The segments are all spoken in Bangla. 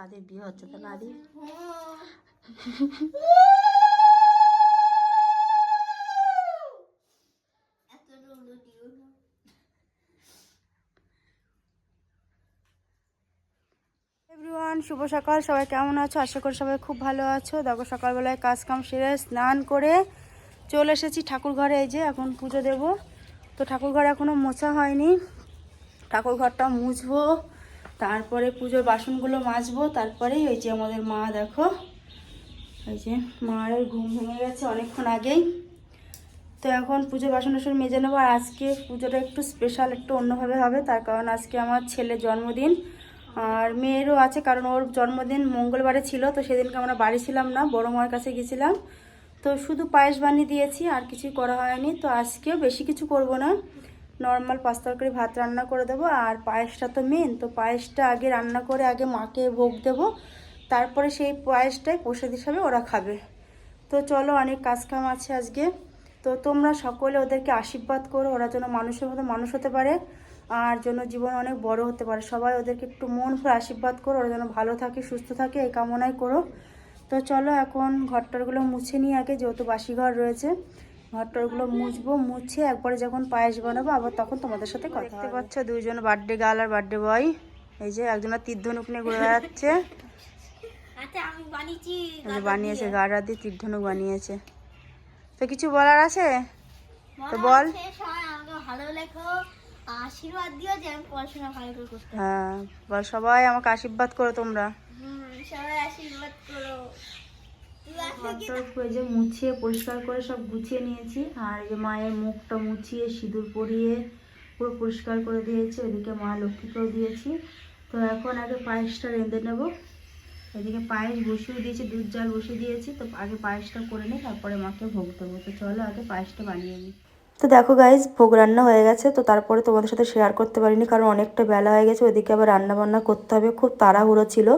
চাঁদের বিয়ে হচ্ছে তো না শুভ সকাল। সবাই কেমন আছো? আশা করি সবাই খুব ভালো আছো। দেখো, সকালবেলায় কাজ কাম সেরে স্নান করে চলে এসেছি ঠাকুর ঘরে। এই যে এখন পুজো দেব। তো ঠাকুর ঘরে এখনও মোছা হয়নি। ঠাকুর ঘরটা মুছবো। তারপরে পুজোর বাসনগুলো মাজবো তারপরে ওই যে আমাদের মা, দেখো, ওই যে মায়ের ঘুম ভেঙে গেছে অনেকক্ষণ আগেই। তো এখন পুজো বাসন টাসন মেজে নেব, আর আজকে পুজোটা একটু স্পেশাল একটু অন্যভাবে হবে, তার কারণ আজকে আমার ছেলের জন্মদিন। আর মেয়েরও আছে, কারণ ওর জন্মদিন মঙ্গলবারে ছিল, তো সেদিনকে আমরা বাড়ি ছিলাম না, বড় মায়ের কাছে গেছিলাম তো শুধু পায়েস বানিয়ে দিয়েছি, আর কিছুই করা হয়নি, তো আজকেও বেশি কিছু করব না। নর্মাল পাঁচ তরকারি ভাত রান্না করে দেবো, আর পায়েসটা তো মেন তো পায়েসটা আগে রান্না করে আগে মাকে ভোগ দেবো, তারপরে সেই পায়েসটাই প্রসাদ হিসাবে ওরা খাবে। তো চলো অনেক কাজ কাম আছে আজকে। তো তোমরা সকলে ওদেরকে আশীর্বাদ করো, ওরা যেন মানুষের মতো মানুষ হতে পারে, আর যেন জীবন অনেক বড় হতে পারে। সবাই ওদেরকে একটু মন ভরে আশীর্বাদ করো, ওরা যেন ভালো থাকে, সুস্থ থাকে, এই কামনাই করো। তো চলো এখন ঘরটারগুলো মুছে নিই আগে, যেহেতু বাসি ঘর রয়েছে। ঘরটারগুলো মুছবো মুছে একবারে যখন পায়েস বানাবো আবার তখন তোমাদের সাথে কথা দেখতে পাচ্ছ দুইজন বার্থডে গার্ল আর বার্থডে বয় এই যে একজনের তীর্ধনুক নিয়ে ঘুরে বেড়াচ্ছে। আচ্ছা আমি বানিয়েছি গাড়া দিয়ে। তীর্ধনুক বানিয়েছে। তো কিছু বলার আছে? তো বল। ভালো লেখো আশীর্বাদ দিও যে আমি পড়াশোনা ভালো করে করতে হ্যাঁ বল সবাই আমাকে আশীর্বাদ করো তোমরা। হুম, সবাই আশীর্বাদ করো। যে মুছিয়ে, পরিষ্কার করে সব গুছিয়ে নিয়েছি। আর যে মায়ের মুখটা মুছিয়ে, সিঁদুর পরিয়ে পুরো পরিষ্কার করে দিয়েছি। ওইদিকে মা লক্ষ্মীকেও দিয়েছি। তো এখন আগে পায়েসটা রেঁধে নেব। এদিকে পায়েস বসিয়ে দিয়েছি, দুধ জাল বসিয়ে দিয়েছি। তো আগে পায়েসটা করে নিই, তারপরে মাকে ভোগ দেবো। তো চলো আগে পায়েসটা বানিয়ে নিই। তো দেখো গাইজ ভোগ রান্না হয়ে গেছে। তো তারপরে তোমাদের সাথে শেয়ার করতে পারিনি, কারণ অনেকটা বেলা হয়ে গেছে। ওইদিকে আবার রান্না বান্না করতে হবে। খুব তাড়াহুড়ো ছিল।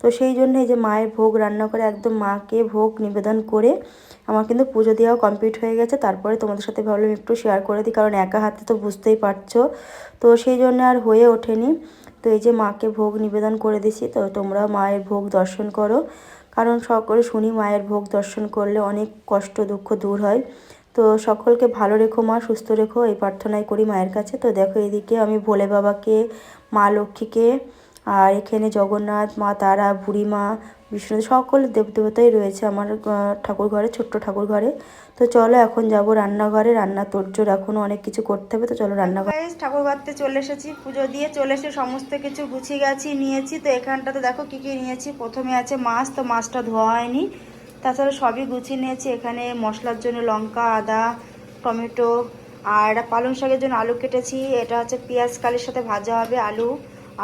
তো সেই জন্য এই যে মায়ের ভোগ রান্না করে একদম মাকে ভোগ নিবেদন করে আমার কিন্তু পুজো দেওয়াও কমপ্লিট হয়ে গেছে। তারপরে তোমাদের সাথে ভাবলাম একটু শেয়ার করে দিই, কারণ একা হাতে তো বুঝতেই পারছ। তো সেই জন্য আর হয়ে ওঠেনি। তো এই যে মাকে ভোগ নিবেদন করে দিছি, তো তোমরা মায়ের ভোগ দর্শন করো। কারণ সকলে শুনি মায়ের ভোগ দর্শন করলে অনেক কষ্ট দুঃখ দূর হয়। তো সকলকে ভালো রেখো মা, সুস্থ রেখো, এই প্রার্থনাই করি মায়ের কাছে। তো দেখো এদিকে আমি ভোলে বাবাকে, মা লক্ষ্মীকে আর এখানে জগন্নাথ, মা তারা, বুড়িমা, বিষ্ণু, সকল দেবদেবতাই রয়েছে আমার ঠাকুর ঘরে, ছোট্ট ঠাকুর ঘরে। তো চলো এখন যাব রান্নাঘরে, রান্না তোরজোর এখনও অনেক কিছু করতে হবে, তো চলো রান্নাঘরে ঠাকুর ঘরতে চলে এসেছি, পুজো দিয়ে চলে এসে সমস্ত কিছু গুছিয়ে গেছি নিয়েছি। তো এখানটাতে দেখো কি কি নিয়েছি, প্রথমে আছে মাছ, তো মাছটা ধোয়া হয়নি। তাছাড়া সবই গুছিয়ে নিয়েছি, এখানে মশলার জন্য লঙ্কা, আদা, টমেটো, আর পালং শাকের জন্য আলু কেটেছি। এটা হচ্ছে পেঁয়াজ কালির সাথে ভাজা হবে আলু।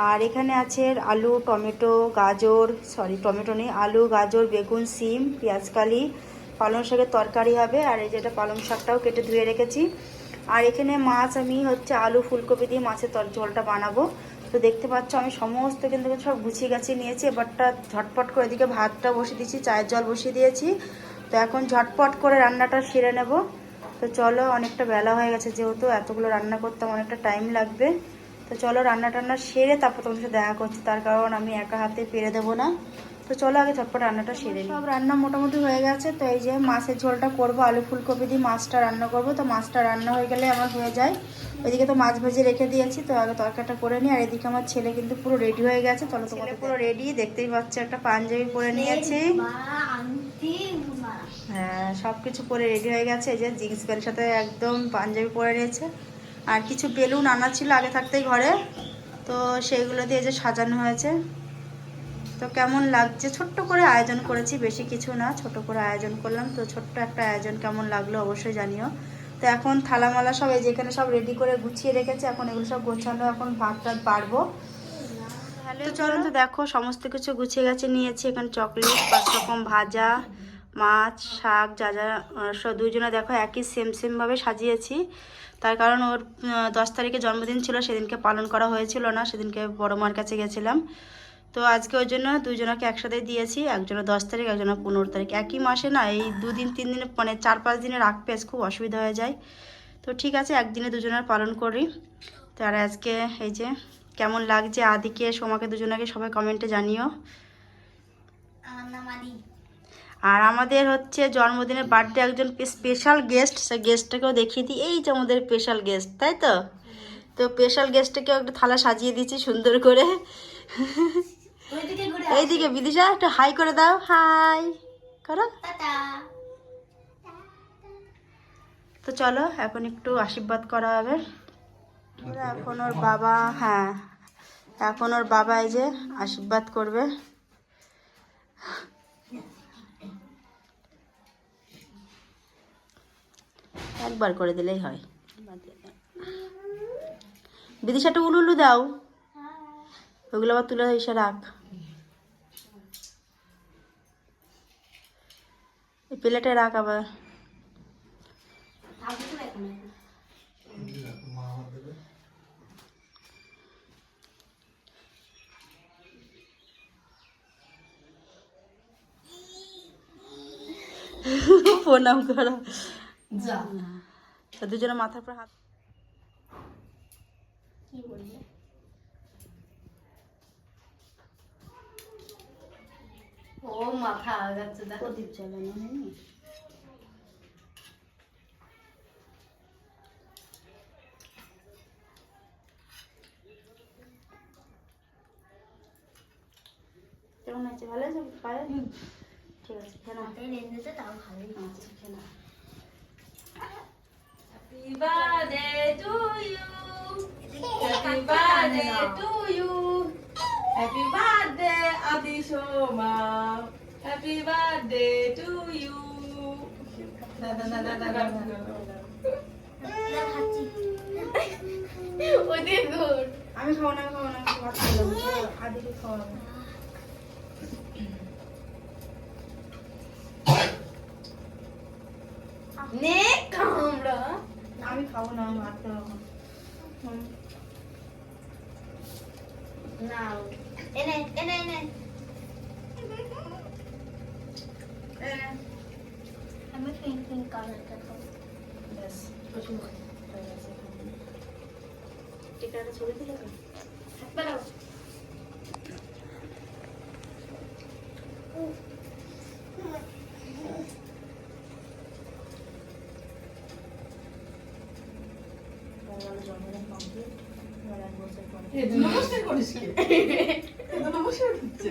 আর এখানে আছে আলু, টমেটো, গাজর সরি টমেটো নেই, আলু, গাজর, বেগুন, সিম পেঁয়াজকালি পালং শাকের তরকারি হবে। আর এই যেটা পালং শাকটাও কেটে ধুয়ে রেখেছি। আর এখানে মাছ আমি হচ্ছে আলু ফুলকপি দিয়ে মাছের তর ঝোলটা বানাবো। তো দেখতে পাচ্ছ আমি সমস্ত কিন্তু সব গুছিয়ে গাছিয়ে নিয়েছি। এবারটা ঝটপট করে এদিকে ভাতটা বসিয়ে দিয়েছি, চায়ের জল বসিয়ে দিয়েছি। তো এখন ঝটপট করে রান্নাটা সেরে নেব। তো চলো, অনেকটা বেলা হয়ে গেছে যেহেতু এতগুলো রান্না করতাম অনেকটা টাইম লাগবে। তো চলো রান্না টান্না সেরে তারপর তোমার সাথে দেখা করছি। তার কারণ আমি একা হাতে পেরে দেবো না। তো চলো আগে ঝটপট রান্নাটা সেরে। সব রান্না মোটামুটি হয়ে গেছে। তো এই যে মাছের ঝোলটা করব আলু ফুলকপি দিয়ে মাছটা রান্না করব। তো মাছটা রান্না হয়ে গেলে আমার হয়ে যায়। ওইদিকে তো মাছ ভেজে রেখে দিয়েছি তো আগে তরকারিটা করে নিই। আর এদিকে আমার ছেলে কিন্তু পুরো রেডি হয়ে গেছে। চলো তোমাদের পুরো রেডি দেখতেই পাচ্ছ একটা পাঞ্জাবি পরে নিয়েছি। হ্যাঁ সব কিছু পরে রেডি হয়ে গেছে। এই যে জিন্স প্যান্টের সাথে একদম পাঞ্জাবি পরে নিয়েছে। আর কিছু বেলুন আনা ছিল আগে থাকতেই ঘরে। তো সেইগুলো দিয়ে যে সাজানো হয়েছে। তো কেমন লাগছে? ছোট্ট করে আয়োজন করেছি বেশি কিছু না ছোট করে আয়োজন করলাম। তো ছোট্ট একটা আয়োজন কেমন লাগল অবশ্যই জানিও। তো এখন থালামালা সব এই যেখানে সব রেডি করে গুছিয়ে রেখেছে এখন এগুলো সব গোছানো এখন ভাত টাত বাড়বো। তো চলো তো দেখো সমস্ত কিছু গুছিয়ে গেছে নিয়েছি। এখানে চকলেট পাঁচ রকম ভাজা মাছ, শাক, যা যা সব দুইজনে দেখো একই সেম সেমভাবে সাজিয়েছি। তার কারণ ওর দশ তারিখে জন্মদিন ছিল, সেদিনকে পালন করা হয়েছিল না, সেদিনকে বড় মার কাছে গেছিলাম। তো আজকে ওই জন্য দুজনকে একসাথে দিয়েছি, একজনের দশ তারিখ, একজনের পনেরো তারিখ। একই মাসে না, এই দুদিন, তিন দিনে মানে চার, পাঁচ দিনে রাখতে খুব অসুবিধা হয়ে যায়। তো ঠিক আছে, একদিনে দুজনের পালন করি। তো আর আজকে এই যে কেমন লাগছে আদিকে, সোমাকে, দুজনকে সবাই কমেন্টে জানিও। মান্না মাদি আর আমাদের হচ্ছে জন্মদিনের বার্থডে একজন স্পেশাল গেস্ট সে গেস্টটাকেও দেখিয়ে দিই। এই যে আমাদের স্পেশাল গেস্ট তাই তো? তো স্পেশাল গেস্টটাকেও একটা থালা সাজিয়ে দিয়েছি সুন্দর করে। ওইদিকে ঘুরে এইদিকে বিদিশা একটু হাই করে দাও। হাই করো। তো চলো এখন একটু আশীর্বাদ করা হবে। এখন ওর বাবা হ্যাঁ। এখন ওর বাবা এই যে আশীর্বাদ করবে। একবার করে দিলেই হয়। বিদিশাটা উলু উলু দাও। ওগুলো আবার তুলে এসে রাখ। প্লেটে রাখ আবার। প্রণাম করো। যা। তো দুজনে মাথার পর হাত। কি বলবে ও মাথা আগাচ্ছে দেখো। প্রদীপ জ্বালানো হয়নি? কেমন আছে? ভালো আছে? ঠিক আছে খেয়ে নাও। রেঞ্জেতে তাও ভালোই আচ্ছা খেয়ে নাও। Happy birthday to you. Happy birthday to you. Happy birthday, Adi Shoma. Happy birthday to you. না। আমি খাব না খাব না আদিকে নে কামড়া। আমি খাব না আমি ভাত খাব হুম। নাও। এনে এনে এনে। এ। নে। আমি পিঙ্ক পিঙ্ক কালারটা খাব। ব্যাস প্রচুর। হয়ে গেছে। টিকাটা ছবি দিলে তো বেরো আমার জন্মদিন কমপ্লিট এবার এক বছর পরে এ, নমস্কার করিস কি? এ তো নমস্কার করছে।